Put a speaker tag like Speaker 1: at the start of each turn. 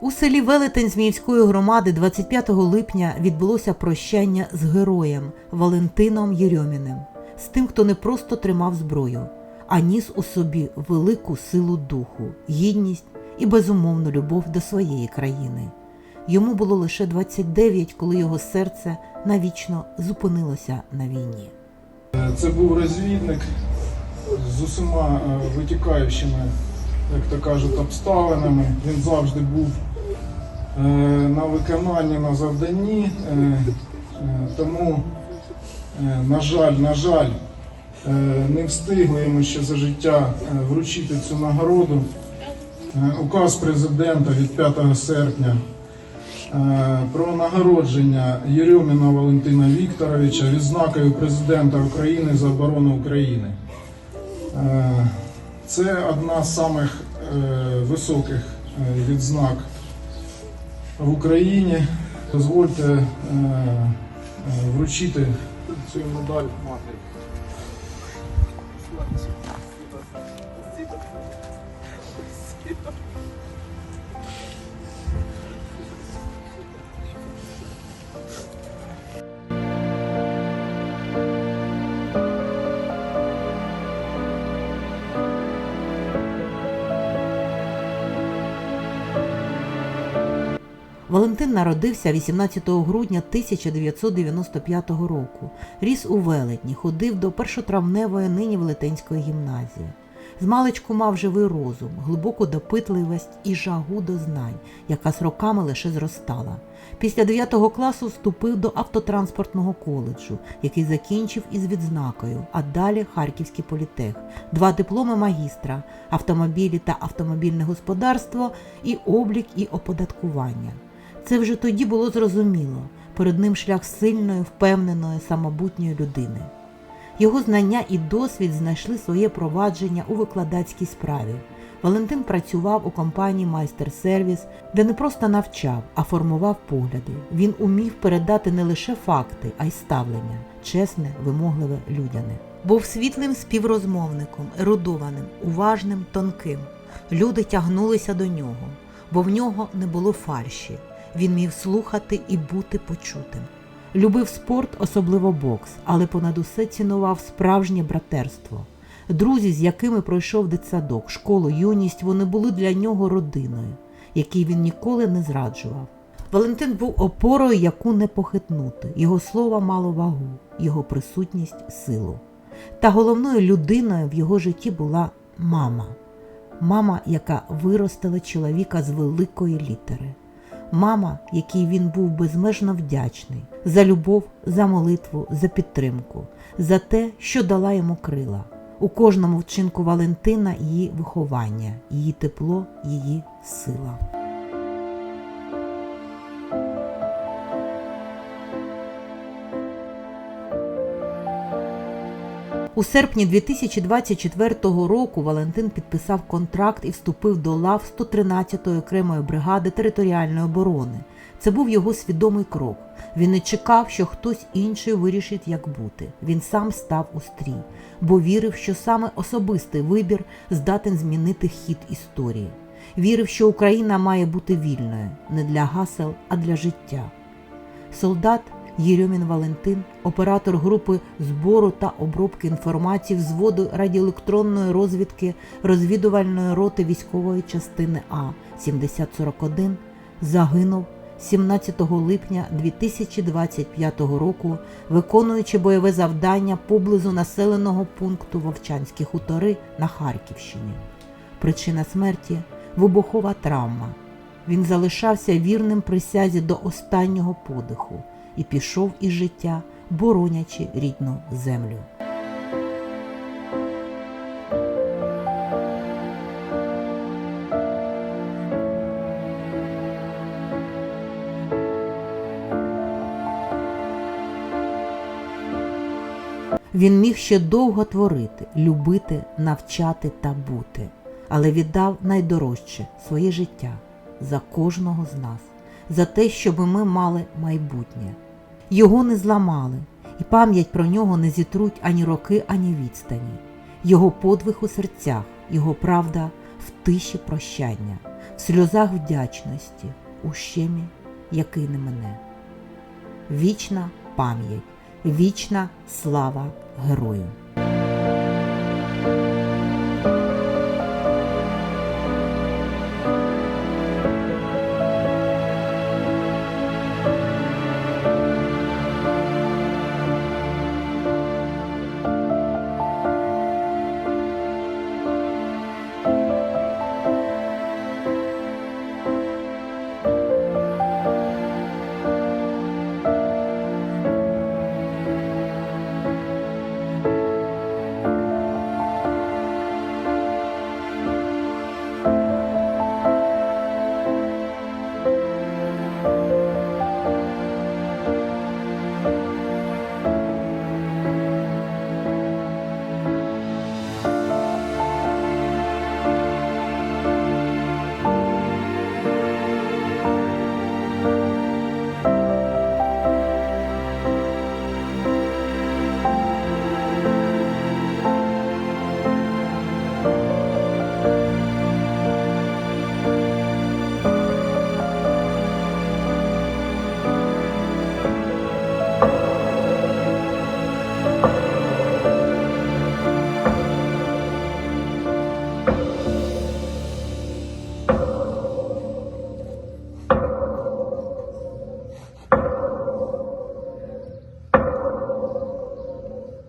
Speaker 1: У селі Велетень Зміївської громади 25 липня відбулося прощання з героєм Валентином Єрьоміним, з тим, хто не просто тримав зброю, а ніс у собі велику силу духу, гідність і безумовну любов до своєї країни. Йому було лише 29, коли його серце навічно зупинилося на війні.
Speaker 2: Це був розвідник з усіма е, витікаючими, як то кажуть, обставинами. Він завжди був на виконанні, на завданні. Е, е, Тому, е, на жаль, на жаль, е, не встигли йому ще за життя е, вручити цю нагороду. Е, Указ президента від 5 серпня Е, про нагородження Єрьоміна Валентина Вікторовича відзнакою президента України за оборону України. Е, Це одна з самих е, високих е, відзнак в Україні. Дозвольте е, е, вручити цю медаль матері.
Speaker 1: Валентин народився 18 грудня 1995 року. Ріс у Велетні, ходив до першотравневої нині Велетенської гімназії. Змалечку мав живий розум, глибоку допитливість і жагу до знань, яка з роками лише зростала. Після 9 класу вступив до автотранспортного коледжу, який закінчив із відзнакою, а далі Харківський політех, два дипломи магістра, автомобілі та автомобільне господарство і облік і оподаткування. Це вже тоді було зрозуміло. Перед ним шлях сильної, впевненої, самобутньої людини. Його знання і досвід знайшли своє провадження у викладацькій справі. Валентин працював у компанії Майстер Сервіс, де не просто навчав, а формував погляди. Він умів передати не лише факти, а й ставлення, чесне, вимогливе, людяне. Був світлим співрозмовником, ерудованим, уважним, тонким. Люди тягнулися до нього, бо в нього не було фальші. Він міг слухати і бути почутим. Любив спорт, особливо бокс, але понад усе цінував справжнє братерство. Друзі, з якими пройшов дитсадок, школу, юність, вони були для нього родиною, якій він ніколи не зраджував. Валентин був опорою, яку не похитнути. Його слово мало вагу, його присутність силу. Та головною людиною в його житті була мама. Мама, яка виростила чоловіка з великої літери. Мама, якій він був безмежно вдячний за любов, за молитву, за підтримку, за те, що дала йому крила. У кожному вчинку Валентина її виховання, її тепло, її сила. У серпні 2024 року Валентин підписав контракт і вступив до лав 113-ї окремої бригади територіальної оборони. Це був його свідомий крок. Він не чекав, що хтось інший вирішить, як бути. Він сам став у стрій, бо вірив, що саме особистий вибір здатен змінити хід історії. Вірив, що Україна має бути вільною не для гасел, а для життя. Солдат Єрьомін Валентин, оператор групи збору та обробки інформації взводу радіоелектронної розвідки розвідувальної роти військової частини А 7041, загинув 17 липня 2025 року, виконуючи бойове завдання поблизу населеного пункту Вовчанські хутори на Харківщині. Причина смерті вибухова травма. Він залишався вірним присязі до останнього подиху і пішов із життя, боронячи рідну землю. Він міг ще довго творити, любити, навчати та бути, але віддав найдорожче своє життя за кожного з нас, за те, щоб ми мали майбутнє. Його не зламали, і пам'ять про нього не зітруть ані роки, ані відстані. Його подвиг у серцях, його правда в тиші прощання. в сльозах вдячності, у щемі, який не мене. Вічна пам'ять, вічна слава герою.